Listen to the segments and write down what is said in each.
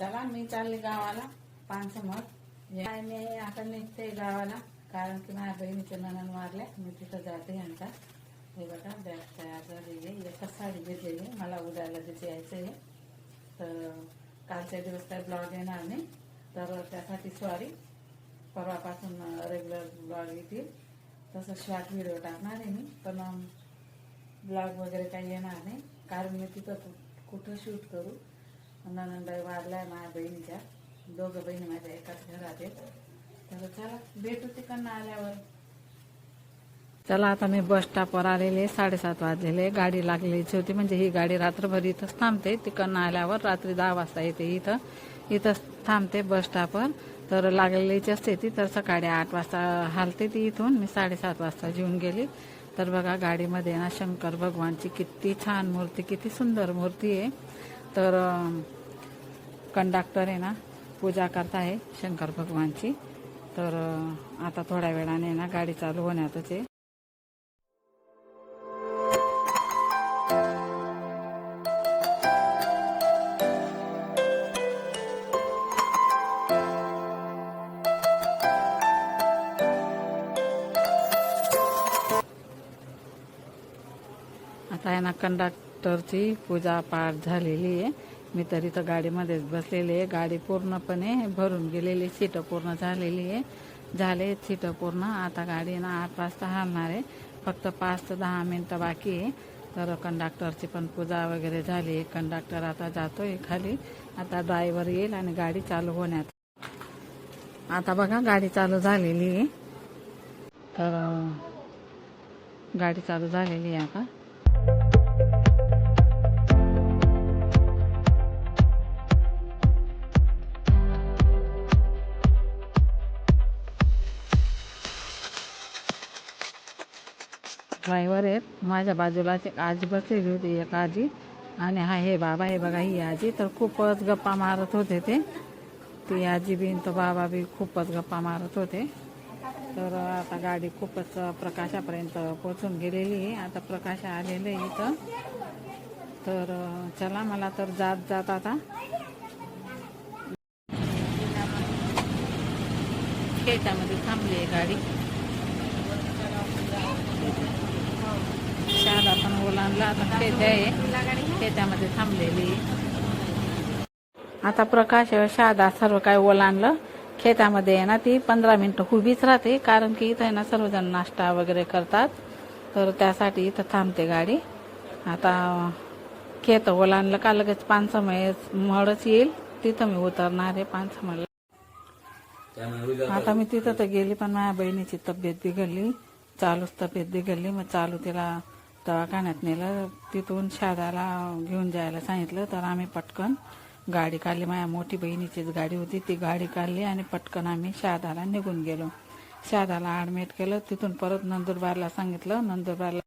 चला मी चालले गावाला. पानसमोर. या- मी आता निघते गावाला कारण की माझ्या बहिणीचे ननन मारल्या मी तिथं जाते यांचा. हे बघा बॅग तयार झालेली आहे. एकच साडी घेतलेली मला उद्याला तिथे यायचं आहे. तर कालच्या दिवस काही ब्लॉग येणार नाही. तर त्यासाठी सॉरी परवापासून रेग्युलर ब्लॉग येतील. तसं शॉर्ट व्हिडिओ टाकणार आहे मी. पण ब्लॉग वगैरे काही येणार नाही. कारण मी तिथं कुठं शूट करू? ननंदबाई वारल्या माझ्या बहिणीच्या. दोघं बहिणी माझ्या एकाच घरात आहेत. तर चला भेटू तिकडनं आल्यावर. चला आता मी बस स्टॉपवर आलेले साडेसात वाजलेले गाडी लागलेलीच होती म्हणजे ही गाडी रात्रभर इथंच थांबते. तिकडनं आल्यावर रात्री दहा वाजता येते इथं. इथंच थांबते बस स्टॉपवर तर लागलेलीच असते ती तर सकाळी आठ वाजता हालते ती इथून. मी साडेसात वाजता येऊन गेली. तर बघा गाडीमध्ये ना शंकर भगवानची किती छान मूर्ती किती सुंदर मूर्ती आहे. तर कंडक्टर आहे ना पूजा करताय शंकर भगवानची. तर आता थोड्या वेळाने ना गाडी चालू होण्यातच आहे. आता आहे ना कंडक्टरची पूजा पाठ झालेली आहे. मी तरी तर गाडीमध्येच बसलेली आहे. गाडी पूर्णपणे भरून गेलेली सीटं पूर्ण झालेली आहे. झाले सीटं पूर्ण. आता गाडी ना आठ वाजता हलणार आहे. फक्त पाच ते दहा मिनटं बाकी आहे. तर कंडक्टरची पण पूजा वगैरे झाली. आहे कंडक्टर आता जातोय खाली. आता ड्रायव्हर येईल आणि गाडी चालू होण्यात. आता बघा गाडी चालू झालेली आहे. तर गाडी चालू झालेली आहे आता. ड्रायव्हर आहेत. माझ्या बाजूलाच एक आजी बसलेली होती एक आजी. आणि हा हे बाबा हे बघा ही आजी. तर खूपच गप्पा मारत होते ते. ती आजी बी तो बाबा बी खूपच गप्पा मारत होते. तर आता गाडी खूपच प्रकाशापर्यंत पोचून गेलेली आहे. आता प्रकाश आलेलं आहे इथं. तर चला मला तर जात जात आता. शेतामध्ये थांबली आहे गाडी. शाळा पण ओलांडला आता खेच आहे. खेच्यामध्ये थांबलेली आता प्रकाश शादा सर्व काय ओलांडलं खेतामध्ये आहे ना ती पंधरा मिनिटं उभीच राहते कारण की इथं आहे ना सर्वजण नाश्ता वगैरे करतात. तर त्यासाठी इथं थांबते गाडी. आता खेत ओलांडलं का लगेच पानसमय मळच येईल. तिथं मी उतरणार आहे पानसमळला आता मी तिथं तर गेली पण माझ्या बहिणीची तब्येत बिघडली. चालूच तब्येत बिघडली मग चालू तिला दवाखान्यात नेलं तिथून शादाला घेऊन जायला सांगितलं तर आम्ही पटकन गाडी काढली. माझ्या मोठी बहिणीचीच गाडी होती ती गाडी काढली आणि पटकन आम्ही शहादाला निघून गेलो. शहादाला ॲडमिट केलं तिथून परत नंदुरबारला सांगितलं. नंदुरबारला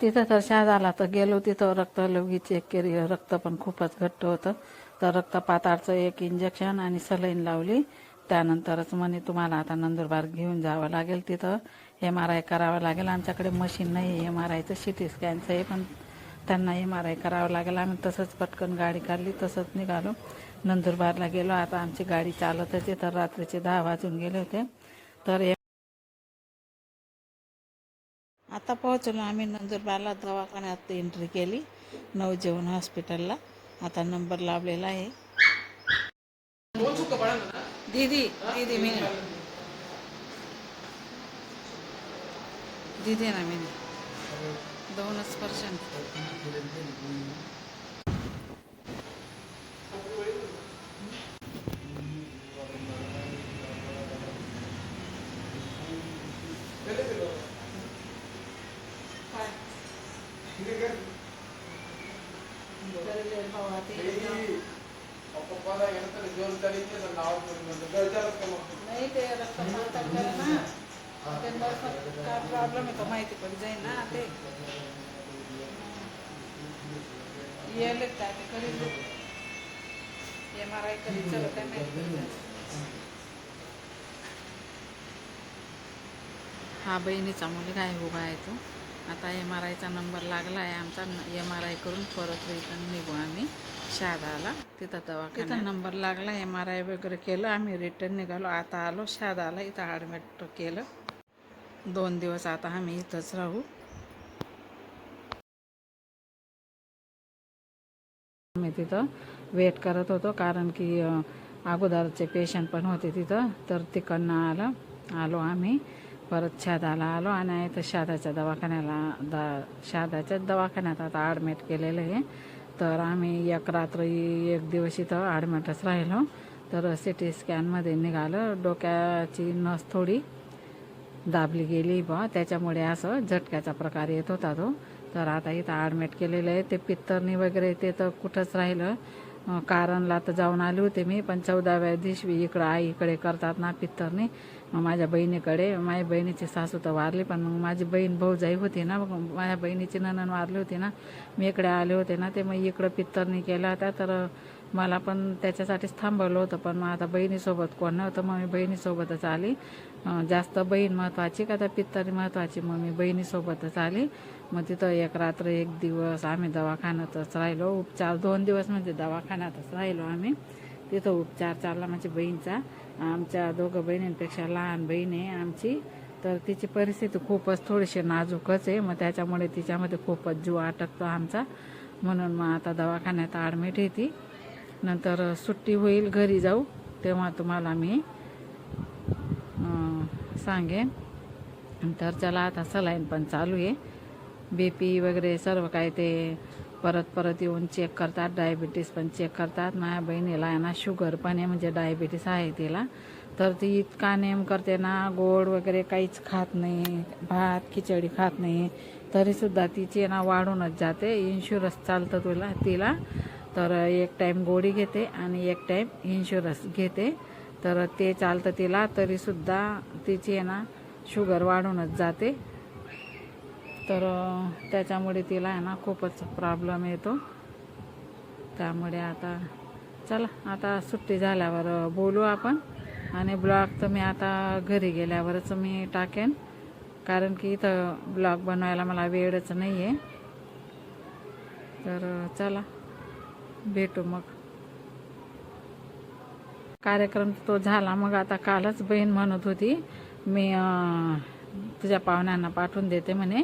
तिथं तर शहादाला तर गेलो तिथं रक्त लघवी चेक केली रक्त पण खूपच घट्ट होतं. तर रक्तपाताचं एक इंजेक्शन आणि सलाईन लावली. त्यानंतरच म्हणे तुम्हाला आता नंदुरबार घेऊन जावं लागेल तिथं. एम आर आय करावं लागेल. आमच्याकडे मशीन नाही एम आर आयचं सी टी स्कॅनचं आहे पण त्यांना एम आर आय करावं लागेल. आम्ही तसंच पटकन गाडी काढली तसंच निघालो. नंदुरबारला गेलो. आता आमची गाडी चालतच आहे. तर रात्रीचे दहा वाजून गेले होते. तर एम आता पोहोचलो आम्ही नंदुरबारला. दवाखान्यात एंट्री केली. नवजीवन हॉस्पिटलला आता नंबर लावलेला आहे. दीदी दीदी मी दीदी ना मी दोनच पर्सेंट नाही ते रक्तपात करा ना. ते काय प्रॉब्लेम आहे का माहिती पण जाईल ना ते. येले काय ते कधी एम आर आय कधी? चलत काय माहिती हा बहिणीचा मुलगा आहे उभा आहे तो. आता एम आर आयचा नंबर लागला आहे आमचा. एम आर आय करून परत रिटर्न निघू आम्ही शहादाला तिथं दवाखान्यात. तिथं नंबर लागला एम आर आय वगैरे केलं आम्ही रिटर्न निघालो. आता आलो शहादाला इथं ॲडमिट केलं. दोन दिवस आता आम्ही इथंच राहू. आम्ही तिथं वेट करत होतो कारण की अगोदरचे पेशंट पण होते तिथं. तर तिकडनं आलं आलो आम्ही. परत शादाला आलो आणि इथं शादाच्या दवाखान्याला दा शादाच्याच दवाखान्यात आता ॲडमिट केलेलं आहे. तर आम्ही एक रात्री एक दिवस इथं ॲडमिटच राहिलो. तर सी टी स्कॅनमध्ये निघालं. डोक्याची नस थोडी दाबली गेली बा. त्याच्यामुळे असं झटक्याचा प्रकार येत होता तो. तर आता इथं ॲडमिट केलेलं आहे. ते पित्तरणी वगैरे ते तर कुठंच राहिलं. कारणला तर जाऊन आले होते मी पण चौदाव्या दिवशी इकडं आई इकडे करतात ना पित्तरने. मग माझ्या बहिणीकडे माझ्या बहिणीची सासू तर वारली पण मग माझी बहीण भाऊजाई होती ना मग माझ्या बहिणीची ननन वारली होती ना. मी इकडे आले होते ना ते मग इकडं पित्तरनी केल्या होत्या तर मला पण त्याच्यासाठीच थांबवलं होतं पण मग आता बहिणीसोबत कोण नव्हतं मग मी बहिणीसोबतच आली. जास्त बहीण महत्त्वाची का त्या पित्तरी महत्त्वाची मग मी बहिणीसोबतच आली. मग तिथं एक रात्र एक दिवस आम्ही दवाखान्यातच राहिलो. उपचार दोन दिवस म्हणजे दवाखान्यातच राहिलो आम्ही. तिथं उपचार चालला म्हणजे माझी बहीणचा. आमच्या दोघं बहिणींपेक्षा लहान बहीण आहे आमची. तर तिची परिस्थिती खूपच थोडीशी नाजूकच आहे. मग त्याच्यामुळे तिच्यामध्ये खूपच जीव अटकतो आमचा. म्हणून मग आता दवाखान्यात ॲडमिट आहे ती. नंतर सुट्टी होईल घरी जाऊ तेव्हा तुम्हाला मी सांगेन. तर चला आता सलाईन पण चालू आहे. बी पी वगैरे सर्व काय ते परत परत येऊन चेक करतात डायबिटीस पण चेक करतात. माझ्या बहिणीला आहे ना शुगर पण आहे म्हणजे डायबिटीस आहे तिला. तर ती इतका नेम करते ना गोड वगैरे काहीच खात नाही भात खिचडी खात नाही. तरीसुद्धा तिची ना वाढूनच जाते. इन्शुरन्स चालतं तुला तिला. तर एक टाईम गोळी घेते आणि एक टाईम इन्शुरन्स घेते. तर ते चालतं तिला तरीसुद्धा तिची आहे ना शुगर वाढूनच जाते. तर त्याच्यामुळे तिला आहे ना खूपच प्रॉब्लेम येतो. त्यामुळे आता चला आता सुट्टी झाल्यावर बोलू आपण. आणि ब्लॉग तर मी आता घरी गेल्यावरच मी टाकेन. कारण की इथं ब्लॉग बनवायला मला वेळच नाही आहे तर चला. भेटू मग. कार्यक्रम तो झाला. मग आता कालच बहीण म्हणत होती मी तुझ्या पाहुण्यांना पाठवून देते म्हणे.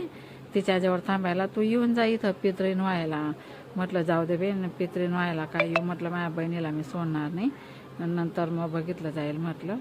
तिच्याजवळ थांबायला तू येऊन जा इथं पित्रीन व्हायला. म्हटलं जाऊ दे बहीण पित्रीन व्हायला काय येऊ? म्हटलं माझ्या बहिणीला मी सोडणार नाही. नंतर मग बघितलं जाईल म्हटलं.